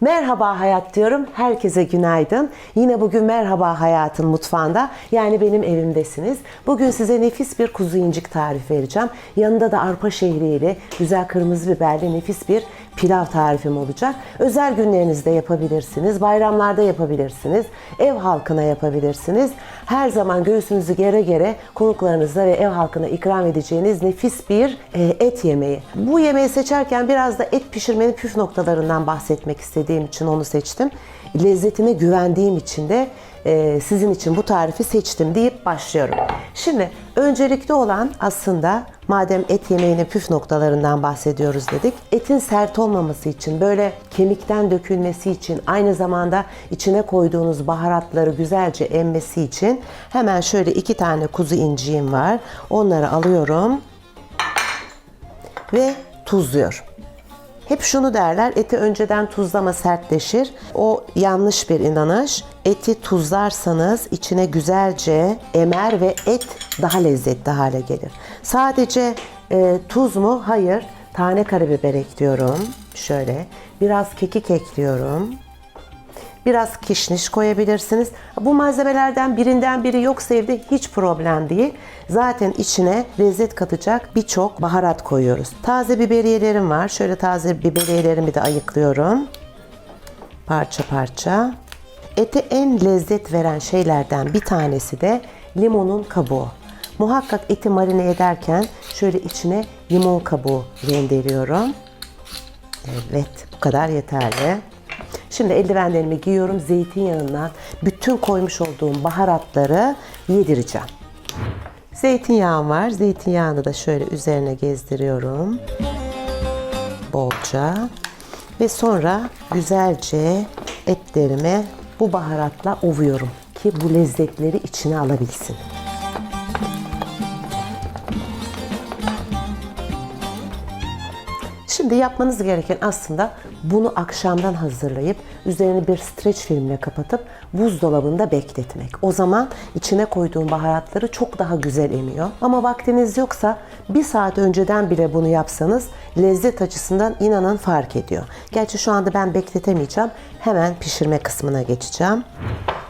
Merhaba hayat diyorum. Herkese günaydın. Yine bugün Merhaba Hayatın mutfağında yani benim evimdesiniz. Bugün size nefis bir kuzu incik tarifi vereceğim. Yanında da arpa şehriyeli, güzel kırmızı biberli nefis bir pilav tarifim olacak. Özel günlerinizde yapabilirsiniz, bayramlarda yapabilirsiniz, ev halkına yapabilirsiniz. Her zaman göğsünüzü gere gere konuklarınıza ve ev halkına ikram edeceğiniz nefis bir e, et yemeği. Bu yemeği seçerken biraz da et pişirmenin püf noktalarından bahsetmek istediğim için onu seçtim. Lezzetine güvendiğim için de e, sizin için bu tarifi seçtim deyip başlıyorum. Şimdi öncelikli olan aslında madem et yemeğinin püf noktalarından bahsediyoruz dedik. Etin sert olmaması için böyle kemikten dökülmesi için aynı zamanda içine koyduğunuz baharatları güzelce emmesi için hemen şöyle iki tane kuzu inciğim var. Onları alıyorum ve tuzluyorum. Hep şunu derler, eti önceden tuzlama sertleşir. O yanlış bir inanış. Eti tuzlarsanız içine güzelce emer ve et daha lezzetli hale gelir. Sadece e, tuz mu? Hayır. Tane karabiber ekliyorum. Şöyle. Biraz kekik ekliyorum. Biraz kişniş koyabilirsiniz. Bu malzemelerden birinden biri yoksa evde hiç problem değil. Zaten içine lezzet katacak birçok baharat koyuyoruz. Taze biberiyelerim var. Şöyle taze biberiyelerimi de ayıklıyorum. Parça parça. Ete en lezzet veren şeylerden bir tanesi de limonun kabuğu. Muhakkak eti marine ederken şöyle içine limon kabuğu rendeliyorum. Evet, bu kadar yeterli. Şimdi eldivenlerimi giyiyorum. Zeytinyağından bütün koymuş olduğum baharatları yedireceğim. Zeytinyağım var. Zeytinyağını da şöyle üzerine gezdiriyorum. Bolca. Ve sonra güzelce etlerimi bu baharatla ovuyorum ki bu lezzetleri içine alabilsin. Şimdi yapmanız gereken aslında bunu akşamdan hazırlayıp üzerine bir streç filmle kapatıp buzdolabında bekletmek. O zaman içine koyduğum baharatları çok daha güzel emiyor. Ama vaktiniz yoksa bir saat önceden bile bunu yapsanız lezzet açısından inanın fark ediyor. Gerçi şu anda ben bekletemeyeceğim. Hemen pişirme kısmına geçeceğim.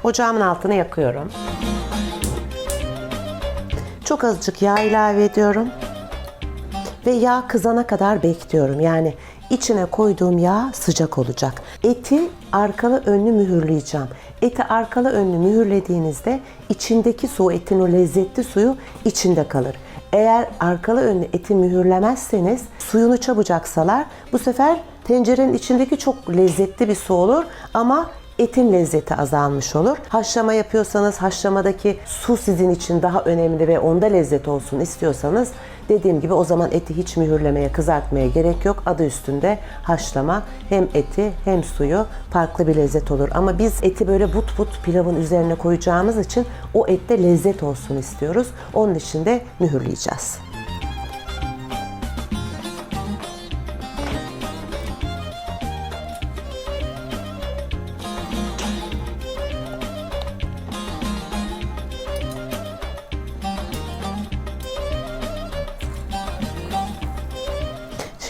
Ocağımın altını yakıyorum. Çok azıcık yağ ilave ediyorum ve yağ kızana kadar bekliyorum. Yani içine koyduğum yağ sıcak olacak. Eti arkalı önlü mühürleyeceğim. Eti arkalı önlü mühürlediğinizde içindeki su, etin o lezzetli suyu içinde kalır. Eğer arkalı önlü eti mühürlemezseniz suyunu çabucak salar. Bu sefer tencerenin içindeki çok lezzetli bir su olur ama etin lezzeti azalmış olur. Haşlama yapıyorsanız haşlamadaki su sizin için daha önemli ve onda lezzet olsun istiyorsanız dediğim gibi o zaman eti hiç mühürlemeye, kızartmaya gerek yok. Adı üstünde haşlama hem eti hem suyu farklı bir lezzet olur. Ama biz eti böyle but but pilavın üzerine koyacağımız için o ette lezzet olsun istiyoruz. Onun için de mühürleyeceğiz.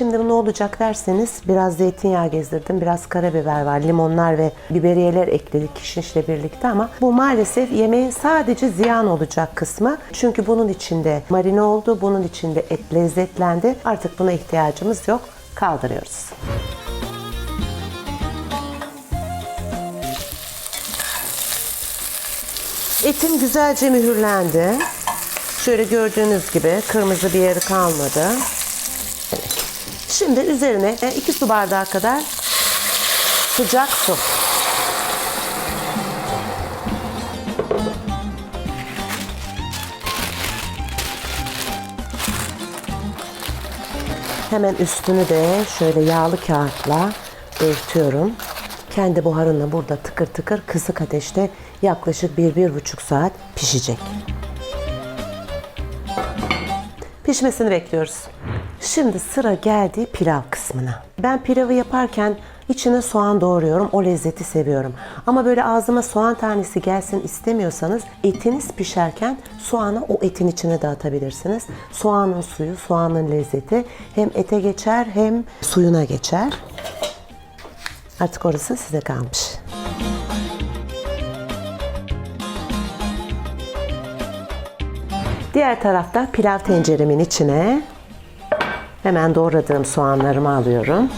Şimdi ne olacak derseniz biraz zeytinyağı gezdirdim, biraz karabiber var, limonlar ve biberiyeler ekledik kişnişle birlikte ama bu maalesef yemeğin sadece ziyan olacak kısmı. Çünkü bunun içinde marine oldu, bunun içinde et lezzetlendi. Artık buna ihtiyacımız yok. Kaldırıyoruz. Etim güzelce mühürlendi. Şöyle gördüğünüz gibi kırmızı bir yeri kalmadı. Şimdi üzerine 2 su bardağı kadar sıcak su. Hemen üstünü de şöyle yağlı kağıtla örtüyorum. Kendi buharınla burada tıkır tıkır kısık ateşte yaklaşık 1-1,5 saat pişecek. Pişmesini bekliyoruz. Şimdi sıra geldi pilav kısmına. Ben pilavı yaparken içine soğan doğruyorum. O lezzeti seviyorum. Ama böyle ağzıma soğan tanesi gelsin istemiyorsanız etiniz pişerken soğanı o etin içine de atabilirsiniz. Soğanın suyu, soğanın lezzeti hem ete geçer hem suyuna geçer. Artık orası size kalmış. Diğer tarafta pilav tenceremin içine hemen doğradığım soğanlarımı alıyorum.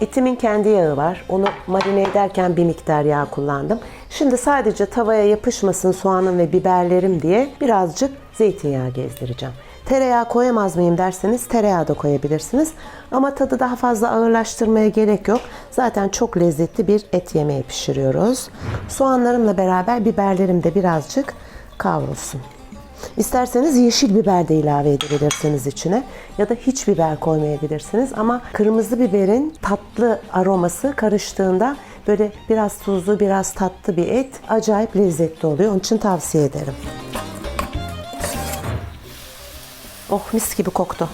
Etimin kendi yağı var. Onu marine ederken bir miktar yağ kullandım. Şimdi sadece tavaya yapışmasın soğanım ve biberlerim diye birazcık zeytinyağı gezdireceğim. Tereyağı koyamaz mıyım derseniz tereyağı da koyabilirsiniz. Ama tadı daha fazla ağırlaştırmaya gerek yok. Zaten çok lezzetli bir et yemeği pişiriyoruz. Soğanlarımla beraber biberlerim de birazcık kavrulsun. İsterseniz yeşil biber de ilave edebilirsiniz içine ya da hiç biber koymayabilirsiniz ama kırmızı biberin tatlı aroması karıştığında böyle biraz tuzlu biraz tatlı bir et acayip lezzetli oluyor. Onun için tavsiye ederim. Oh mis gibi koktu.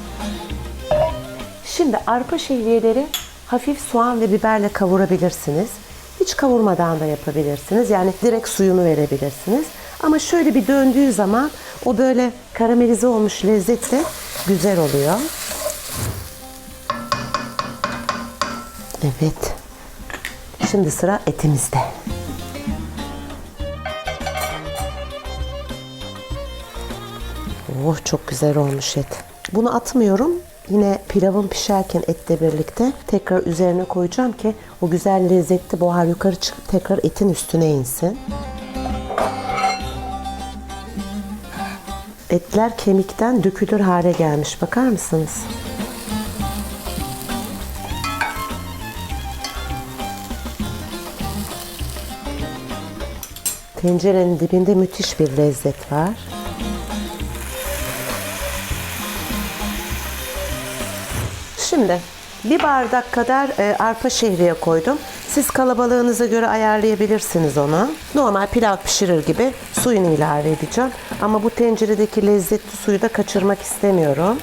Şimdi arpa şehriyeleri hafif soğan ve biberle kavurabilirsiniz. Hiç kavurmadan da yapabilirsiniz. Yani direkt suyunu verebilirsiniz. Ama şöyle bir döndüğü zaman o böyle karamelize olmuş lezzet de güzel oluyor. Evet. Şimdi sıra etimizde. Oh çok güzel olmuş et. Bunu atmıyorum. Yine pilavım pişerken etle birlikte tekrar üzerine koyacağım ki o güzel lezzetli buhar yukarı çıkıp tekrar etin üstüne insin. Etler kemikten dökülür hale gelmiş. Bakar mısınız? Tencerenin dibinde müthiş bir lezzet var. Şimdi bir bardak kadar e, arpa şehriye koydum. Siz kalabalığınıza göre ayarlayabilirsiniz onu. Normal pilav pişirir gibi suyunu ilave edeceğim. Ama bu tenceredeki lezzetli suyu da kaçırmak istemiyorum.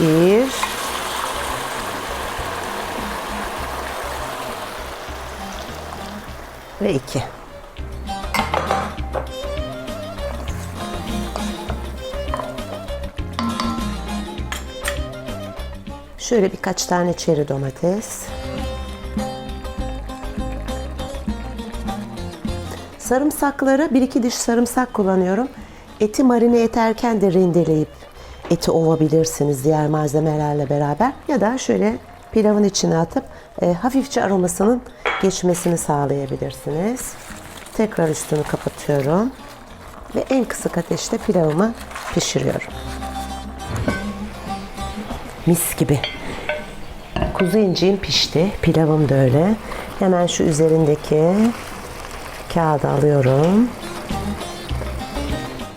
Bir, ve 2. Şöyle birkaç tane çeri domates. Sarımsakları bir iki diş sarımsak kullanıyorum. Eti marine ederken de rendeleyip eti ovabilirsiniz diğer malzemelerle beraber. Ya da şöyle pilavın içine atıp e, hafifçe aromasının geçmesini sağlayabilirsiniz. Tekrar üstünü kapatıyorum. Ve en kısık ateşte pilavımı pişiriyorum. Mis gibi. Kuzu inciğim pişti. Pilavım da öyle. Hemen şu üzerindeki kağıdı alıyorum.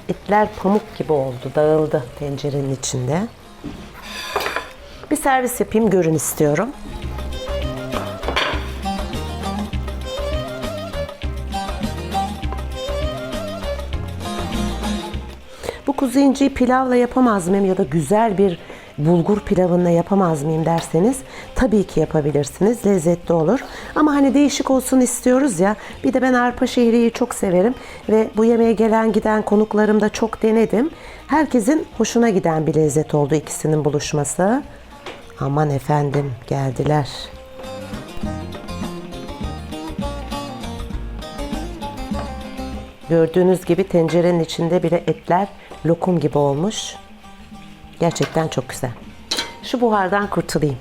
Etler pamuk gibi oldu. Dağıldı tencerenin içinde. Bir servis yapayım görün istiyorum. Kuzu inciyi pilavla yapamaz mıyım ya da güzel bir bulgur pilavında yapamaz mıyım derseniz tabii ki yapabilirsiniz. Lezzetli olur. Ama hani değişik olsun istiyoruz ya. Bir de ben arpa şehriyeyi çok severim ve bu yemeğe gelen giden konuklarım da çok denedim. Herkesin hoşuna giden bir lezzet oldu ikisinin buluşması. Aman efendim geldiler. Gördüğünüz gibi tencerenin içinde bile etler lokum gibi olmuş. Gerçekten çok güzel. Şu buhardan kurtulayım.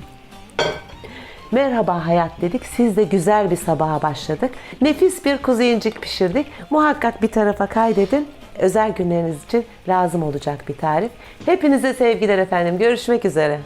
Merhaba hayat dedik. Siz de güzel bir sabaha başladık. Nefis bir kuzu incik pişirdik. Muhakkak bir tarafa kaydedin. Özel günleriniz için lazım olacak bir tarif. Hepinize sevgiler efendim. Görüşmek üzere.